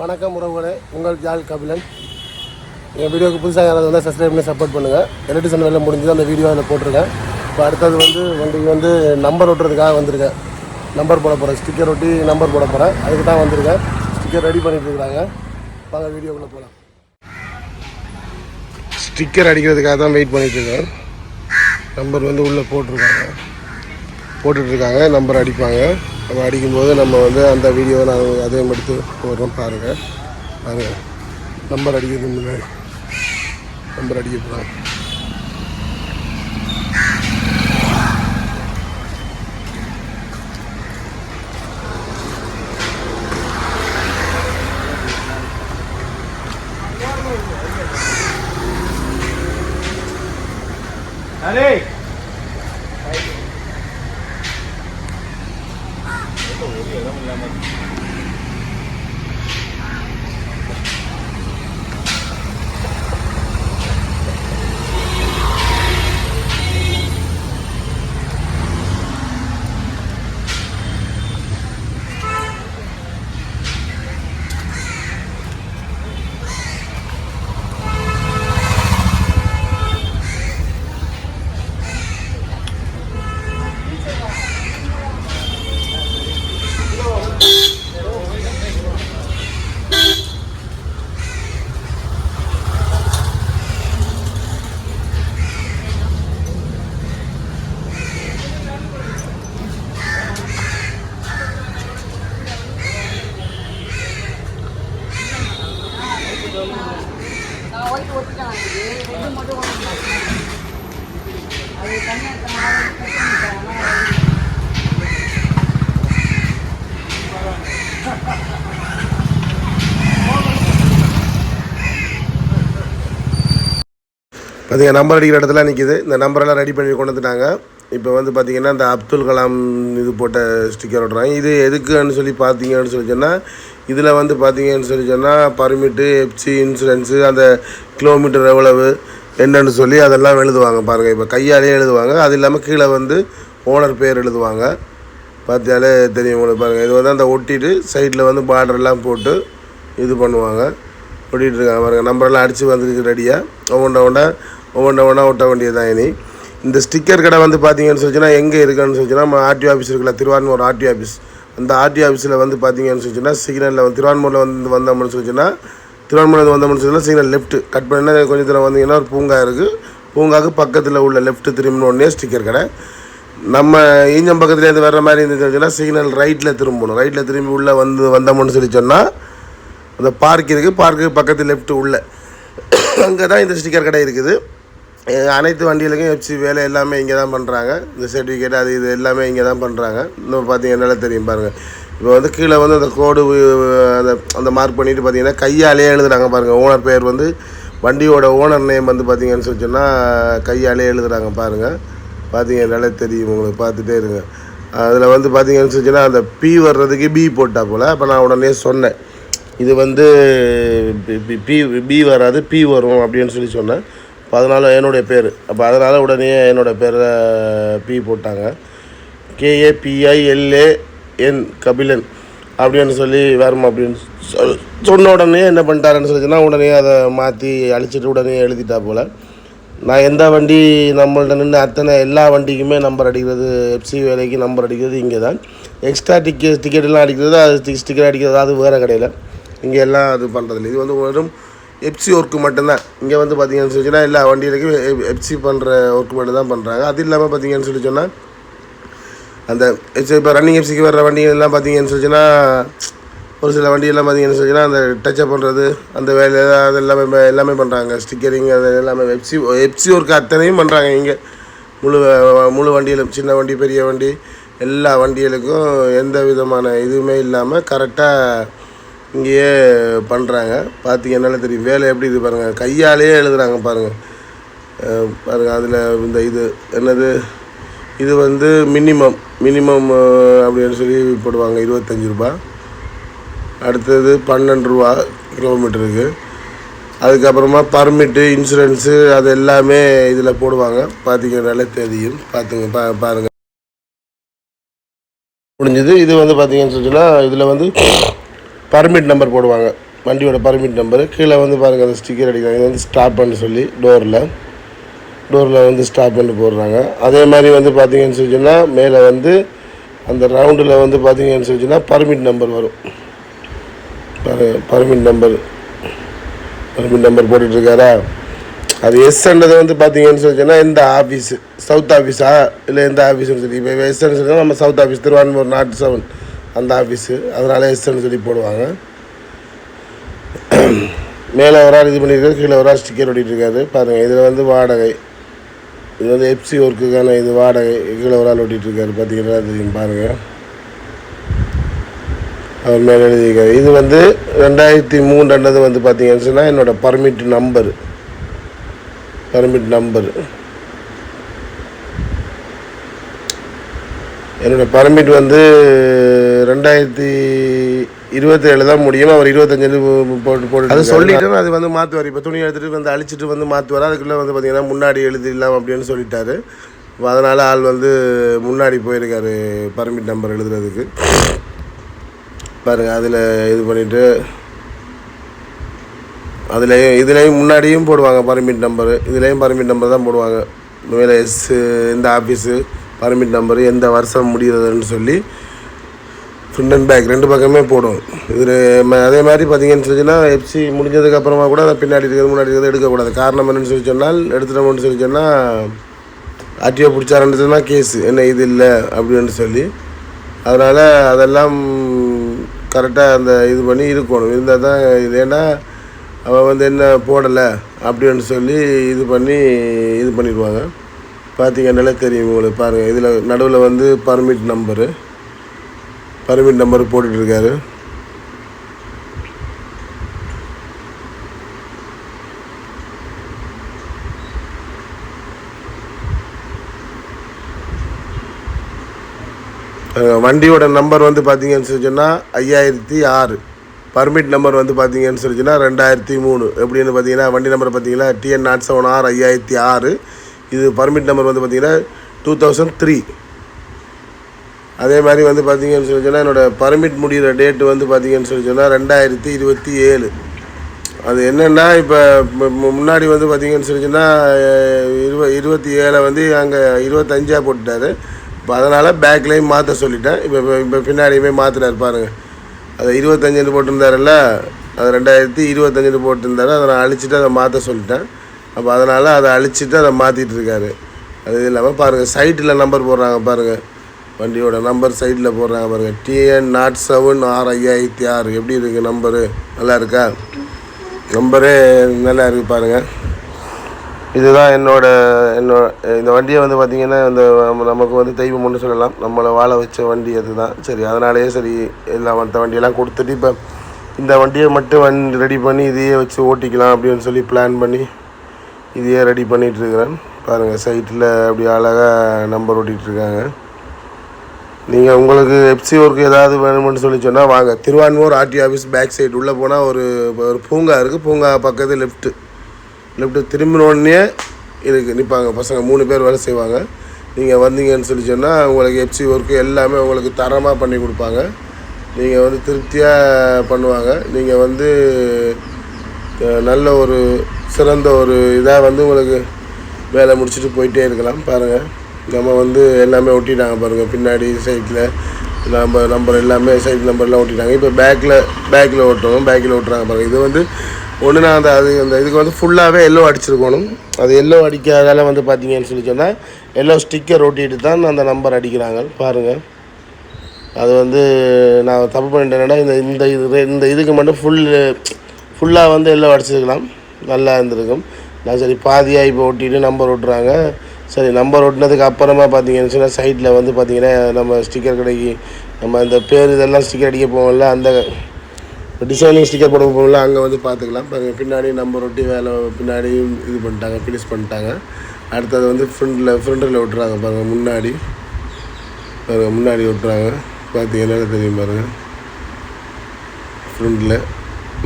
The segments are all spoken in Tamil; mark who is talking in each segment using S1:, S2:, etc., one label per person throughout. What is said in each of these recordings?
S1: வணக்கம் உறவுகளே உங்கள் ஜால் கபிலன். என் வீடியோக்கு புதுசாக யாராவது வந்து சப்ஸ்கிரைப் பண்ணி சப்போர்ட் பண்ணுங்கள் எலக்ட்ரிஷன் வேலை முடிஞ்சது அந்த வீடியோ அதில் போட்டிருக்கேன். இப்போ அடுத்தது வந்து வண்டிக்கு வந்து நம்பர் ஒட்டுறதுக்காக வந்திருக்கேன். நம்பர் போட போகிறேன் ஸ்டிக்கர் ஒட்டி நம்பர் போட போகிறேன் அதுக்கு தான் வந்திருக்கேன். ஸ்டிக்கர் ரெடி பண்ணிட்டு இருக்காங்க வாங்க வீடியோக்குள்ளே போகலாம் ஸ்டிக்கர் அடிக்கிறதுக்காக தான் வெயிட் பண்ணிகிட்ருக்கேன் நம்பர் வந்து உள்ளே போட்டிருக்காங்க. போட்டுட்ருக்காங்க நம்பர் அடிப்பாங்க. நம்ம அடிக்கும்போது நம்ம வந்து அந்த வீடியோவை நான் அதே எடுத்து போடுறோம் பாருங்கள் பாருங்கள் நம்பர் அடிக்கிறது முன்னாடி. நம்பர் அடிக்க போகிறோம்
S2: sobre la mano.
S1: பார்த்திங்க நம்பர் அடிக்கிற இடத்துல நிற்கிது இந்த நம்பரெல்லாம் ரெடி பண்ணி கொண்டு வந்துட்டாங்க. இப்போ வந்து பார்த்திங்கன்னா இந்த அப்துல் கலாம் இது போட்ட ஸ்டிக்கர் ஓட்டுறாங்க. இது எதுக்குன்னு சொல்லி பார்த்தீங்கன்னு சொல்லி சொன்னால் இதில் வந்து பார்த்தீங்கன்னு சொல்லி சொன்னால் பர்மிட்டு எஃப்சி இன்சூரன்ஸு அந்த கிலோமீட்டர் எவ்வளவு என்னன்னு சொல்லி அதெல்லாம் எழுதுவாங்க பாருங்கள் இப்போ கையாலேயே எழுதுவாங்க. அது இல்லாமல் கீழே வந்து ஓனர் பேர் எழுதுவாங்க. பார்த்தாலே தெரியும் உங்களுக்கு பாருங்கள் இது வந்து அந்த ஒட்டிட்டு சைடில் வந்து பார்டர்லாம் போட்டு இது பண்ணுவாங்க. ஒட்டிகிட்ருக்காங்க பாருங்கள் நம்பரெல்லாம் அடித்து வந்துருக்கு ரெடியாக ஒவ்வொன்றா ஒன்றா ஒவ்வொன்றா ஒன்றா ஒட்ட வேண்டியது தான் இனி. இந்த ஸ்டிக்கர் கடை வந்து பார்த்தீங்கன்னு சொல்லிச்சுன்னா எங்கே இருக்குன்னு சொல்லிச்சுன்னா நம்ம ஆர்டிஓ ஆஃபீஸ் இருக்குல்ல திருவான்மூர் ஆர்டிஓ ஆஃபீஸ் அந்த ஆர்டிஓ ஆஃபீஸில் வந்து பார்த்தீங்கன்னு சொல்லிச்சுன்னா சிக்னலில் வந்து திருவான்மூரில் வந்து வந்தோம்னு சொல்லிச்சுன்னா திருவண்ணாமலை வந்தோம்னு சொன்னால் சிக்னல் லெஃப்ட் கட் பண்ணால் கொஞ்சம் தூரம் வந்தீங்கன்னா ஒரு பூங்கா இருக்குது பூங்காவுக்கு பக்கத்தில் உள்ள லெஃப்ட்டு திரும்பின உடனே ஸ்டிக்கர் கடை. நம்ம ஈஞ்சம் பக்கத்துலேருந்து வர்ற மாதிரி இருந்துச்சுன்னா சிக்னல் ரைட்டில் திரும்பணும். ரைட்டில் திரும்பி உள்ளே வந்து வந்தோம்னு சொல்லி சொன்னால் அந்த பார்க் இருக்குது பார்க்கு பக்கத்து லெஃப்ட்டு உள்ள. அங்கே தான் இந்த ஸ்டிக்கர் கடை இருக்குது. அனைத்து வண்டிகளுக்கும் எஃப்சி வேலை எல்லாமே இங்கே தான் பண்ணுறாங்க இந்த சர்டிஃபிகேட் அது இது எல்லாமே இங்கே தான் பண்ணுறாங்க இன்னும் பார்த்தீங்கன்னா தெரியும் பாருங்கள் இப்போ வந்து கீழே வந்து அந்த கோடு அந்த அந்த மார்க் பண்ணிவிட்டு பார்த்தீங்கன்னா கையாலே எழுதுகிறாங்க பாருங்கள் ஓனர் பேர் வந்து வண்டியோட ஓனர் நேம் வந்து பார்த்தீங்கன்னு சொல்லி சொன்னால் கையாலே எழுதுகிறாங்க பாருங்கள் பார்த்தீங்கன்னாலே தெரியும் உங்களுக்கு. பார்த்துட்டே இருங்க. அதில் வந்து பார்த்தீங்கன்னு சொல்லி சொன்னால் அந்த பி வர்றதுக்கு பி போட்டால் போல். அப்போ நான் உடனே சொன்னேன். இது வந்து பி- பி- பி பி வராது பி வரும் அப்படின்னு சொல்லி சொன்னேன். அப்போ அதனால் என்னுடைய பேர். அப்போ அதனால் உடனே என்னோடய பேரை பி போட்டாங்க. கேஏபிஐஎல்ஏ என் கபிலன் அப்படின்னு சொல்லி வரும் அப்படின்னு சொல் சொன்ன உடனே என்ன பண்ணிட்டாருன்னு சொல்லிச்சுன்னா உடனே அதை மாற்றி அழிச்சிட்டு உடனே எழுதிட்டா போல். நான் எந்த வண்டி நம்மள்ட்ட நின்று அத்தனை எல்லா வண்டிக்குமே நம்பர் அடிக்கிறது எஃப்சி வேலைக்கு நம்பர் அடிக்கிறது இங்கே தான் எக்ஸ்ட்ரா டிக்கெட் டிக்கெட்லாம் அடிக்கிறது அது ஸ்டிக்கர் அடிக்கிறது அது வேறு கடையில். இங்கே எல்லாம் அது பண்ணுறதில்ல இது வந்து வெறும் எஃப்சி ஒர்க்கு மட்டும்தான். இங்கே வந்து பார்த்தீங்கன்னு சொல்லி சொன்னால் எல்லா வண்டிகளுக்கும் எப்சி பண்ணுற ஒர்க் மட்டும் தான் பண்ணுறாங்க அது இல்லாமல் பார்த்தீங்கன்னு சொல்லி சொன்னால் அந்த இப்போ ரன்னிங் எஃப்சிக்கு வர்ற வண்டிகள் எல்லாம் பார்த்தீங்கன்னு சொல்லிச்சுன்னா ஒரு சில வண்டியெல்லாம் பார்த்தீங்கன்னு சொல்லிச்சுன்னா அந்த டச்சப் பண்ணுறது அந்த வேலை அது எல்லாமே எல்லாமே பண்ணுறாங்க ஸ்டிக்கரிங் அது எல்லாமே எஃப்சி எஃப்சி ஒர்க் அத்தனையும் பண்ணுறாங்க இங்கே. முழு முழு வண்டியிலும் சின்ன வண்டி பெரிய வண்டி எல்லா வண்டிகளுக்கும் எந்த விதமான இதுவுமே இல்லாமல் கரெக்டாக இங்கேயே பண்ணுறாங்க பார்த்தீங்கன்னால தெரியும் வேலை எப்படி இது பாருங்கள் கையாலேயே எழுதுகிறாங்க பாருங்கள் பாருங்கள் அதில் இந்த இது என்னது? இது வந்து மினிமம் மினிமம் அப்படின்னு சொல்லி போடுவாங்க இருபத்தஞ்சி ரூபா. அடுத்தது பன்னெண்டு ரூபா கிலோமீட்டருக்கு அதுக்கப்புறமா பர்மிட்டு இன்சூரன்ஸு அது எல்லாமே இதில் போடுவாங்க. பார்த்தீங்கன்னாலே தெரியும் பார்த்துங்க பா பாருங்கள் முடிஞ்சது. இது வந்து பார்த்தீங்கன்னு சொன்னால் இதில் வந்து பர்மிட் நம்பர் போடுவாங்க. வண்டியோட பர்மிட் நம்பரு கீழே வந்து பாருங்கள் அந்த ஸ்டிக்கர் அடிக்கிறாங்க. இது வந்து ஸ்டாப்னு சொல்லி டோரில் டோரில் வந்து ஸ்டாப் பண்ணி போடுறாங்க. அதே மாதிரி வந்து பார்த்தீங்கன்னு சொல்லிச்சுன்னா மேலே வந்து அந்த ரவுண்டில் வந்து பார்த்தீங்கன்னு சொல்லிச்சுன்னா பர்மிட் நம்பர் வரும். பர்மிட் நம்பர் பர்மிட் நம்பர் போட்டுட்ருக்காரா அது எஸ்ன்றது வந்து பார்த்தீங்கன்னு சொல்லிச்சுன்னா எந்த ஆஃபீஸு சவுத் ஆஃபீஸா இல்லை எந்த ஆஃபீஸ்னு சொல்லி இப்போ எஸ்ன்னு சொல்லி நம்ம சவுத் ஆஃபீஸ் திருவான்மூர் நாட்டு செவன் அந்த ஆஃபீஸு அதனால் எஸ்ன்னு சொல்லி போடுவாங்க. மேலே ஒரு ஆள் இது பண்ணியிருக்காரு கீழே ஒரு ஆள் ஸ்டிக்கர் ஒட்டிகிட்ருக்காரு பாருங்கள் இதில் வந்து வாடகை. இது வந்து எஃப்சி ஒர்க்குக்கான இது வாடகை கீழே ஒரு ஆள் ஓட்டிகிட்ருக்காரு. பார்த்தீங்கன்னா தெரியும் பாருங்கள் அவர் மேலே எழுதியிருக்காரு. இது வந்து ரெண்டாயிரத்தி மூன்றுன்றது வந்து பார்த்தீங்கன்னு சொன்னால் என்னோடய permit number permit number permit permit வந்து ரெண்டாயிரத்தி இருபத்தேழு தான் முடியும். அவர் இருபத்தஞ்சு போட்டு போட்டு அது சொல்லிட்டு அது வந்து மாற்றுவார் இப்போ துணி எடுத்துகிட்டு வந்து அழிச்சிட்டு வந்து மாற்றுவார் அதுக்குள்ளே வந்து பார்த்தீங்கன்னா முன்னாடி எழுதிடலாம் அப்படின்னு சொல்லிட்டாரு. அதனால் ஆள் வந்து முன்னாடி போயிருக்காரு. பர்மிட் நம்பர் எழுதுறதுக்கு. பாருங்கள் அதில் இது பண்ணிவிட்டு அதுலேயும் இதுலேயும் முன்னாடியும் போடுவாங்க பர்மிட் நம்பரு இதுலேயும் பர்மிட் நம்பர் தான் போடுவாங்க. மேலே எஸ் இந்த ஆஃபீஸு பர்மிட் நம்பரு எந்த வருஷம் முடிகிறதுன்னு சொல்லி ஃப்ரண்ட் அண்ட் பேக் ரெண்டு பக்கமே போடும். இது அதே மாதிரி பார்த்தீங்கன்னு சொல்லிச்சுன்னா எஃப்சி முடிஞ்சதுக்கு அப்புறமா கூட அதை பின்னாடி இருக்கிறது முன்னாடி இருக்கிறது எடுக்கக்கூடாது. காரணம் என்னன்னு சொல்லி சொன்னால் எடுத்துட்டோம்னு சொல்லி சொன்னால் ஆர்டிஓ பிடிச்சாருன்றதுனா சொன்னால் கேஸு என்ன இது இல்லை அப்படின்னு சொல்லி. அதனால் அதெல்லாம் கரெக்டாக அந்த இது பண்ணி இருக்கணும். இருந்தால் தான் இது ஏன்னா அவன் வந்து என்ன போடலை அப்படின்னு சொல்லி இது பண்ணி இது பண்ணிடுவாங்க. பார்த்தீங்கன்னாலே தெரியும் உங்களுக்கு பாருங்கள் இதில் நடுவில் வந்து பர்மிட் நம்பரு பர்மிட் நம்பர் போட்டுட்ருக்காரு வண்டியோட நம்பர் வந்து பார்த்தீங்கன்னு சொல்லி சொன்னால் ஐயாயிரத்தி ஆறு. பர்மிட் நம்பர் வந்து பார்த்தீங்கன்னு சொல்லிச்சுன்னா ரெண்டாயிரத்தி மூணு. எப்படின்னு பார்த்தீங்கன்னா வண்டி நம்பர் பார்த்தீங்கன்னா டிஎன் நாட் செவன் ஆர் ஐயாயிரத்தி ஆறு. இது பர்மிட் நம்பர் வந்து பார்த்தீங்கன்னா டூ தௌசண்ட் த்ரீ அதே மாதிரி வந்து பார்த்தீங்கன்னு சொல்லி சொன்னால் என்னோடய பர்மிட் முடிகிற டேட்டு வந்து பார்த்தீங்கன்னு சொல்லி சொன்னால் ரெண்டாயிரத்தி இருபத்தி ஏழு. அது என்னென்னா இப்போ முன்னாடி வந்து பார்த்தீங்கன்னு சொல்லி சொன்னால் இருவ இருபத்தி ஏழை வந்து அங்கே இருபத்தஞ்சா போட்டுட்டாரு. இப்போ அதனால் பேக்லேயும் மாற்ற சொல்லிட்டேன். இப்போ இப்போ இப்போ பின்னாடியுமே மாற்றினார் பாருங்கள் அதை இருபத்தஞ்சுன்னு போட்டிருந்தாருல்ல அது ரெண்டாயிரத்தி இருபத்தஞ்சுன்னு போட்டிருந்தாரு. அதை நான் அழிச்சிட்டு அதை மாற்ற சொல்லிட்டேன். அப்போ அதனால் அதை அழிச்சிட்டு அதை மாற்றிட்டு இருக்காரு. அது இல்லாமல் பாருங்கள் சைட்டில் நம்பர் போடுறாங்க பாருங்கள் வண்டியோட நம்பர் சைடில் போடுறாங்க பாருங்கள் டிஎன் நாட் செவன் ஆர் ஐயாயிரத்தி ஆறு. எப்படி இருக்குது நம்பரு நல்லா இருக்கா? நம்பரே நல்லா இருக்குது பாருங்கள் இதுதான் என்னோட என்னோட இந்த வண்டியை வந்து பார்த்திங்கன்னா இந்த நமக்கு வந்து தெய்வம் ஒன்று சொல்லலாம். நம்மளை வாழ வச்ச வண்டி அதுதான். சரி அதனாலேயே சரி எல்லாம் மற்ற வண்டியெல்லாம் கொடுத்துட்டு இப்போ இந்த வண்டியை மட்டும் வண் ரெடி பண்ணி இதையே வச்சு ஓட்டிக்கலாம் அப்படின்னு சொல்லி பிளான் பண்ணி இதையே ரெடி பண்ணிகிட்ருக்குறேன் பாருங்கள் சைட்டில் அப்படி அழகாக நம்பர் ஓட்டிகிட்ருக்காங்க நீங்கள் உங்களுக்கு எப்சி ஒர்க் ஏதாவது வேணும்னு சொல்லி சொன்னால் வாங்க. Thiruvanmiyur RT office back side உள்ளே போனால் ஒரு ஒரு பூங்கா இருக்குது பூங்கா பக்கத்து லெஃப்ட்டு லெஃப்ட்டு திரும்பினோடனே இருக்குது நிற்பாங்க பசங்க மூணு பேர் வேலை செய்வாங்க. நீங்கள் வந்தீங்கன்னு சொல்லி சொன்னால் உங்களுக்கு எப்சி ஒர்க்கு எல்லாமே உங்களுக்கு தரமாக பண்ணி கொடுப்பாங்க. நீங்கள் வந்து திருப்தியாக பண்ணுவாங்க. நீங்கள் வந்து நல்ல ஒரு சிறந்த ஒரு இதாக வந்து உங்களுக்கு வேலை முடிச்சுட்டு போயிட்டே இருக்கலாம். பாருங்கள் நம்ம வந்து எல்லாமே ஒட்டிட்டாங்க பாருங்கள் பின்னாடி சைட்டில் நம்ம நம்பர் எல்லாமே சைட் நம்பர்லாம் ஒட்டிட்டாங்க. இப்போ பேக்கில் பேக்கில் ஓட்டுறோம் பேக்கில் ஓட்டுறாங்க பாருங்கள் இது வந்து ஒன்று நான் அந்த அது அந்த இதுக்கு வந்து ஃபுல்லாகவே எல்லோ அடிச்சிருக்கணும். அது எல்லோ அடிக்காதால வந்து பார்த்தீங்கன்னு சொல்லி சொன்னால் எல்லோ ஸ்டிக்கர் ஒட்டிட்டு தான் அந்த நம்பர் அடிக்கிறாங்க. பாருங்கள் அது வந்து நான் தப்பு பண்ணிட்டேன்னா இந்த இந்த இது இந்த இதுக்கு மட்டும் ஃபுல் ஃபுல்லாக வந்து எல்லோ அடிச்சிருக்கலாம். நல்லா இருந்திருக்கும். நான் சரி பாதியாக இப்போ ஒட்டிட்டு நம்பர் ஓட்டுறாங்க சரி நம்பர் ஒட்டினதுக்கு அப்புறமா பார்த்தீங்கன்னு சொன்னால் சைட்டில் வந்து பார்த்தீங்கன்னா நம்ம ஸ்டிக்கர் கடைக்கு நம்ம அந்த பேர் இதெல்லாம் ஸ்டிக்கர் அடிக்க போவோம்ல அந்த டிசைனிங் ஸ்டிக்கர் போட போகல அங்கே வந்து பார்த்துக்கலாம் பாருங்கள் பின்னாடி நம்பர் ஒட்டி வேலை பின்னாடியும் இது பண்ணிட்டாங்க ஃபினிஷ் பண்ணிட்டாங்க. அடுத்தது வந்து ஃப்ரண்டில் ஃப்ரண்டில் விட்டுறாங்க பாருங்கள் முன்னாடி. பாருங்கள் முன்னாடி விட்டுறாங்க பார்த்தீங்கன்னா தெரியும் பாருங்கள் ஃப்ரண்டில்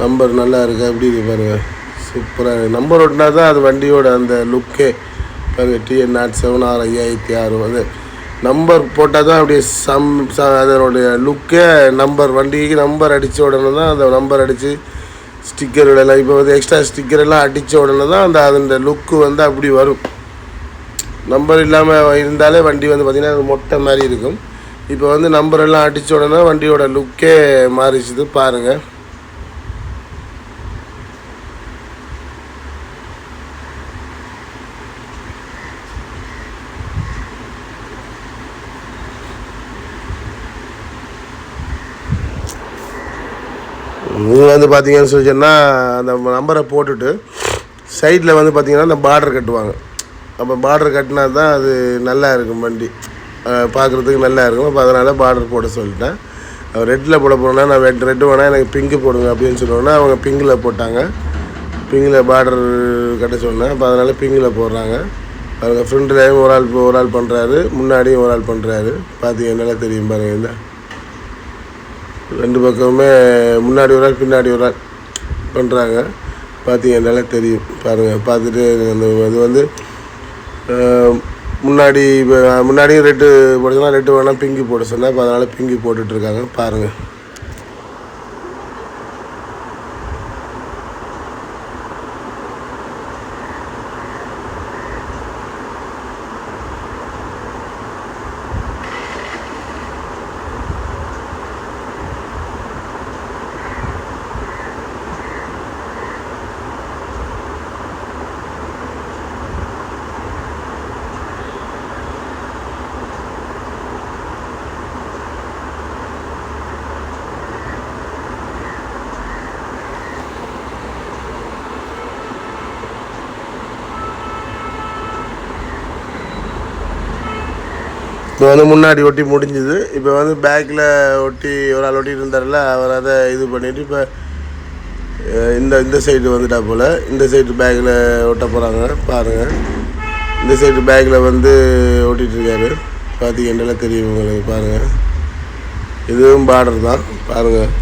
S1: நம்பர் நல்லா இருக்கா எப்படி இருக்கு பாருங்கள் சூப்பராக நம்பர் ஒட்டினா தான் அது வண்டியோட அந்த லுக்கே டிஎன் நாட் செவன் ஆறு ஐயாயிரத்தி ஆறு வந்து நம்பர் போட்டால் தான் அப்படியே சம் ச அதனுடைய லுக்கே நம்பர் வண்டிக்கு நம்பர் அடித்த உடனே தான் அந்த நம்பர் அடித்து ஸ்டிக்கர் எல்லாம் இப்போ வந்து எக்ஸ்ட்ரா ஸ்டிக்கர் எல்லாம் அடித்த உடனே தான் அந்த அதோட லுக்கு வந்து அப்படி வரும். நம்பர் இல்லாமல் இருந்தாலே வண்டி வந்து பார்த்திங்கன்னா அது மொட்டை மாதிரி இருக்கும். இப்போ வந்து நம்பர் எல்லாம் அடித்த உடனே வண்டியோட லுக்கே மாறிச்சுது பாருங்கள் நீங்கள் வந்து பார்த்தீங்கன்னு சொல்லி சொன்னால் அந்த நம்பரை போட்டுட்டு சைடில் வந்து பார்த்தீங்கன்னா அந்த பார்டர் கட்டுவாங்க. அப்போ பார்டர் கட்டினா தான் அது நல்லா இருக்கும் வண்டி. பார்க்குறதுக்கு நல்லா இருக்கும். அப்போ அதனால் பார்டர் போட சொல்லிட்டேன். ரெட்டில் போட போனோன்னா நான் ரெட் ரெட்டு வேணால் எனக்கு பிங்க்கு போடுங்க அப்படின்னு சொன்னோன்னா அவங்க பிங்கில் போட்டாங்க. பிங்கில் பார்டர் கட்ட சொன்னேன். அப்போ அதனால் பிங்கில் போடுறாங்க. அவங்க ஃப்ரெண்ட்லேயும் ஒரு ஆள் ஒரு ஆள் பண்ணுறாரு முன்னாடியும் ஒரு ஆள் பண்ணுறாரு பார்த்தீங்க என்னால் தெரியும் பாருங்க இந்த ரெண்டு பக்கமுமே முன்னாடி ஒரு ஆள் பின்னாடி ஒரு ஆள் பண்ணுறாங்க பார்த்தீங்கன்னாலே தெரியும். பாருங்கள் பார்த்துட்டு அந்த இது வந்து முன்னாடி இப்போ முன்னாடியும் ரெட்டு போட சொன்னால் ரெட்டு வேணால் பிங்கி போட சொன்னேன் இப்போ அதனால் பிங்கி போட்டுட்ருக்காங்க பாருங்கள் இப்போ வந்து முன்னாடி ஒட்டி முடிஞ்சுது. இப்போ வந்து பேக்கில் ஒட்டி ஒரு ஆள் ஒட்டிட்டு இருந்தார்ல அவர் அதை இது பண்ணிவிட்டு இப்போ இந்த இந்த சைடு வந்துட்டா போல். இந்த சைடு பேக்கில் ஒட்ட போகிறாங்க பாருங்கள் இந்த சைடு பேக்கில் வந்து ஒட்டிட்டு இருக்காரு. பார்த்தீங்கன்னா தெரியும் உங்களுக்கு. பாருங்கள் இதுவும் பார்டர் தான். பாருங்கள்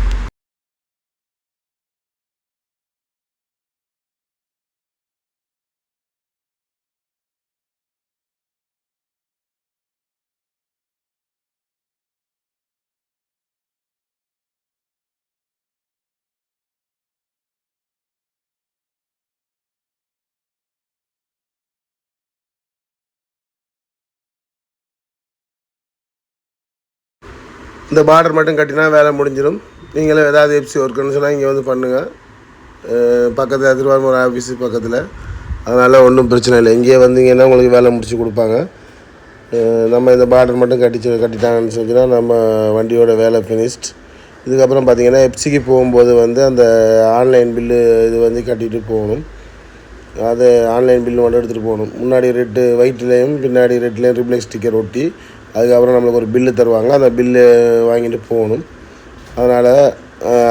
S1: இந்த பார்டர் மட்டும் கட்டினா வேலை முடிஞ்சிடும் நீங்களும் ஏதாவது எப்சி ஒர்க்குன்னு சொன்னால் இங்கே வந்து பண்ணுங்கள் பக்கத்தில் திருவாரூர் ஆஃபீஸு பக்கத்தில். அதனால் ஒன்றும் பிரச்சனை இல்லை. இங்கேயே வந்தீங்கன்னா உங்களுக்கு வேலை முடிச்சு கொடுப்பாங்க. நம்ம இந்த பார்டர் மட்டும் கட்டிச்சு கட்டிட்டாங்கன்னு சொன்னால் நம்ம வண்டியோட வேலை ஃபினிஷ்ட் இதுக்கப்புறம் பார்த்தீங்கன்னா எப்சிக்கு போகும்போது வந்து அந்த ஆன்லைன் பில்லு இது வந்து கட்டிட்டு போகணும். அது ஆன்லைன் பில்லு மட்டும் எடுத்துகிட்டு போகணும். முன்னாடி ரெட்டு ஒயிட்லேயும் பின்னாடி ரெட்லேயும் ரிப்ளெக்ஸ் ஸ்டிக்கர் ஒட்டி அதுக்கப்புறம் நம்மளுக்கு ஒரு பில்லு தருவாங்க. அந்த பில்லு வாங்கிட்டு போகணும். அதனால்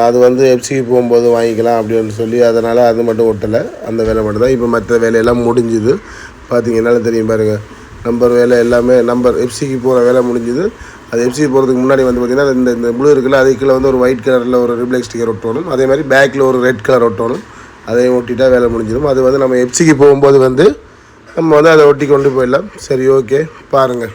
S1: அது வந்து எஃப்சிக்கு போகும்போது வாங்கிக்கலாம் அப்படின்னு சொல்லி அதனால் அது மட்டும் ஒட்டலை. அந்த வேலை மட்டும் தான் இப்போ மற்ற வேலையெல்லாம் முடிஞ்சுது. பார்த்தீங்கன்னால தெரியும் பாருங்கள் நம்பர் வேலை எல்லாமே நம்பர் எஃப்சிக்கு போகிற வேலை முடிஞ்சுது. அது எஃப்சி போகிறதுக்கு முன்னாடி வந்து பார்த்திங்கன்னா இந்த இந்த ப்ளூ இருக்குல்ல அதுக்குள்ளே வந்து ஒரு ஒயிட் கலரில் ஒரு ரிப்ளெக்ஸ் ஸ்டிக்கர் ஒட்டணும். அதே மாதிரி பேக்கில் ஒரு ரெட் கலர் ஒட்டணும். அதையும் ஒட்டிட்டா வேலை முடிஞ்சிடும். அது வந்து நம்ம எஃப்சிக்கு போகும்போது வந்து நம்ம வந்து அதை ஒட்டி கொண்டு போயிடலாம். சரி ஓகே பாருங்கள்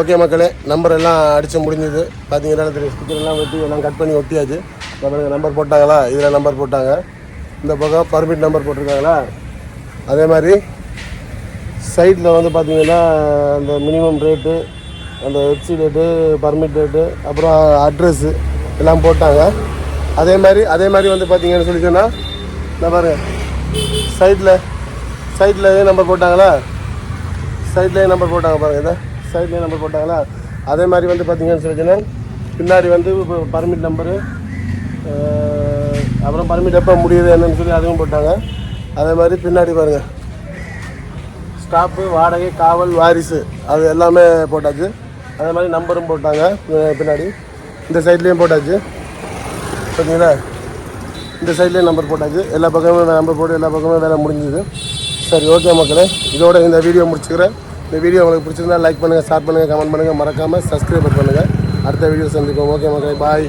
S1: ஓகே மக்களே நம்பர் எல்லாம் அடித்து முடிஞ்சது. பார்த்தீங்கன்னா தெரியும் ஸ்டிக்கர் வெட்டி எல்லாம் கட் பண்ணி ஒட்டியாச்சு. நம்மளுக்கு நம்பர் போட்டாங்களா? இதில் நம்பர் போட்டாங்க. இந்த பக்கம் பர்மிட் நம்பர் போட்டிருக்காங்களா? அதே மாதிரி சைட்டில் வந்து பார்த்தீங்கன்னா அந்த மினிமம் ரேட்டு அந்த வெப்சி ரேட்டு பர்மிட் ரேட்டு அப்புறம் அட்ரஸ்ஸு எல்லாம் போட்டாங்க. அதே மாதிரி அதே மாதிரி வந்து பார்த்தீங்கன்னு சொல்லி சொன்னால் இந்த சைட்டில் சைட்டில் சைடில் நம்பர் போட்டாங்களா? சைட்லேயே நம்பர் போட்டாங்க பாருங்கள் இதை. சைட்லேயே நம்பர் போட்டாங்களா? அதே மாதிரி வந்து பார்த்தீங்கன்னு சொல்லி சொன்னால் பின்னாடி வந்து இப்போ பர்மிட் நம்பரு அப்புறம் பர்மிட் எப்போ முடியுது என்னன்னு சொல்லி அதுவும் போட்டாங்க. அதே மாதிரி பின்னாடி பாருங்கள் ஸ்டாப்பு வாடகை காவல் வாரிசு அது எல்லாமே போட்டாச்சு. அதே மாதிரி நம்பரும் போட்டாங்க பின்னாடி. இந்த சைட்லேயும் போட்டாச்சு. பார்த்தீங்களா இந்த சைட்லேயும் நம்பர் போட்டாச்சு. எல்லா பக்கமும் நம்பர் போட்டு எல்லா பக்கமும் வேலை முடிஞ்சுது. சரி ஓகே மக்களே. இதோட இந்த வீடியோ முடிச்சுக்கிறேன். இந்த வீடியோ உங்களுக்கு பிடிச்சிருந்தா லைக் பண்ணுங்கள் ஷேர் பண்ணுங்கள் கமெண்ட் பண்ணுங்கள் மறக்காமல் சப்ஸ்கிரைப் பண்ணுங்கள் அடுத்த வீடியோ சந்திப்போம். ஓகே மக்களே பாய்